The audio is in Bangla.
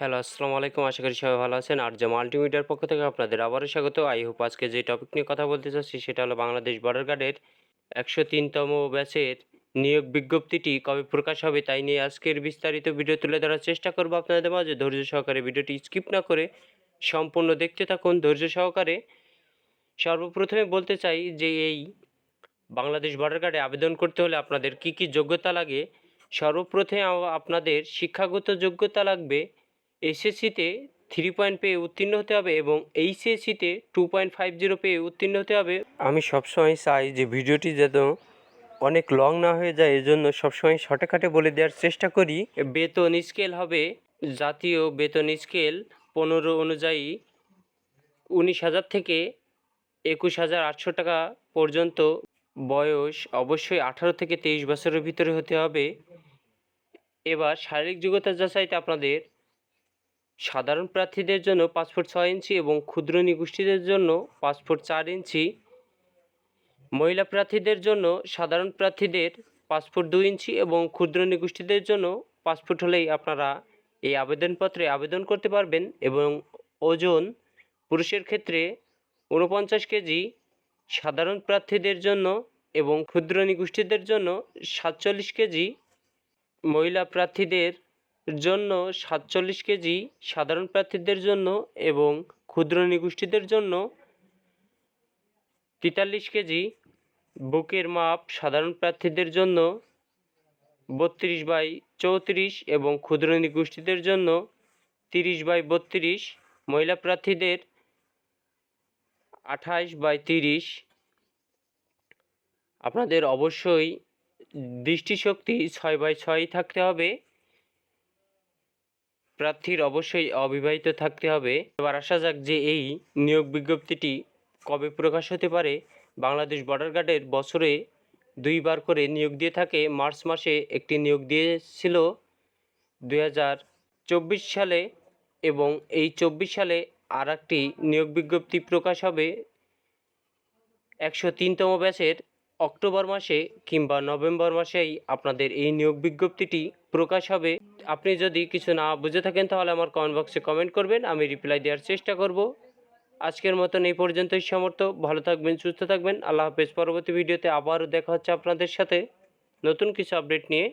হ্যালো, আসসালামু আলাইকুম। আশা করি সবাই ভালো আছেন। আর যে মাল্টিমিডিয়ার পক্ষ থেকে আপনাদের আবারও স্বাগত। আই হোপ আজকে যে টপিক নিয়ে কথা বলতে চাচ্ছি সেটা হলো বাংলাদেশ বর্ডার গার্ডের একশো তিনতম ব্যাচের নিয়োগ বিজ্ঞপ্তিটি কবে প্রকাশ হবে তাই নিয়ে আজকের বিস্তারিত ভিডিও তুলে ধরার চেষ্টা করব আপনাদের মাঝে। ধৈর্য সহকারে ভিডিওটি স্কিপ না করে সম্পূর্ণ দেখতে থাকুন। ধৈর্য সহকারে সর্বপ্রথমে বলতে চাই যে এই বাংলাদেশ বর্ডার গার্ডে আবেদন করতে হলে আপনাদের কি কি যোগ্যতা লাগে? সর্বপ্রথমে আপনাদের শিক্ষাগত যোগ্যতা লাগবে এসএসসিতে থ্রি পয়েন্ট পেয়ে উত্তীর্ণ হতে হবে এবং এইচএসসিতে টু পয়েন্ট ফাইভ জিরো পেয়ে উত্তীর্ণ হতে হবে। আমি সবসময় চাই যে ভিডিওটি যেন অনেক লং না হয়ে যায়, এজন্য সবসময় শর্টকাটে বলে দেওয়ার চেষ্টা করি। বেতন স্কেল হবে জাতীয় বেতন স্কেল পনেরো অনুযায়ী উনিশ হাজার থেকে একুশ হাজার আটশো টাকা পর্যন্ত। বয়স অবশ্যই আঠারো থেকে তেইশ বছরের ভিতরে হতে হবে। এবার শারীরিক যোগ্যতা যাচাইতে আপনাদের সাধারণ প্রার্থীদের জন্য পাসপোর্ট ছয় ইঞ্চি এবং ক্ষুদ্র নিগোষ্ঠীদের জন্য পাসপোর্ট চার ইঞ্চি। মহিলা প্রার্থীদের জন্য সাধারণ প্রার্থীদের পাসপোর্ট দুই ইঞ্চি এবং ক্ষুদ্র নিগোষ্ঠীদের জন্য পাসপোর্ট হলেই আপনারা এই আবেদনপত্রে আবেদন করতে পারবেন এবং ওজন পুরুষের ক্ষেত্রে ঊনপঞ্চাশ কেজি, সাধারণ প্রার্থীদের জন্য এবং ক্ষুদ্র নিগোষ্ঠীদের জন্য সাতচল্লিশ কেজি, মহিলা প্রার্থীদের জন্য সাতচল্লিশ কেজি সাধারণ প্রার্থীদের জন্য এবং ক্ষুদ্র নিগোষ্ঠীদের জন্য তেতাল্লিশ কেজি বুকের মাপ সাধারণ প্রার্থীদের জন্য বত্রিশ বাই চৌত্রিশ এবং ক্ষুদ্র নিগোষ্ঠীদের জন্য তিরিশ বাই বত্রিশ, মহিলা প্রার্থীদের আঠাশ বাই তিরিশ। আপনাদের অবশ্যই দৃষ্টিশক্তি ছয় বাই ছয় থাকতে হবে। প্রার্থীর অবশ্যই অবিবাহিত থাকতে হবে। এবার আসা যাক যে এই নিয়োগ বিজ্ঞপ্তিটি কবে প্রকাশ হতে পারে। বাংলাদেশ বর্ডার গার্ডের বছরে দুইবার করে নিয়োগ দিয়ে থাকে। মার্চ মাসে একটি নিয়োগ দিয়েছিল দুই হাজার চব্বিশ সালে এবং এই চব্বিশ সালে আর একটি নিয়োগ বিজ্ঞপ্তি প্রকাশ হবে। একশো তিনতম ব্যাচের অক্টোবর মাসে কিংবা নভেম্বর মাসেই আপনাদের এই নিয়োগ বিজ্ঞপ্তিটি প্রকাশ হবে। আপনি যদি কিছু না বুঝে থাকেন, তাহলে আমার কমেন্ট বক্সে কমেন্ট করবেন, আমি রিপ্লাই দেওয়ার চেষ্টা করব। আজকের মতন এই পর্যন্তই সমর্থ ভালো থাকবেন, সুস্থ থাকবেন। আল্লাহ হাফেজ। পরবর্তী ভিডিওতে আবারও দেখা হচ্ছে আপনাদের সাথে। নতুন কিছু আপডেট নিয়ে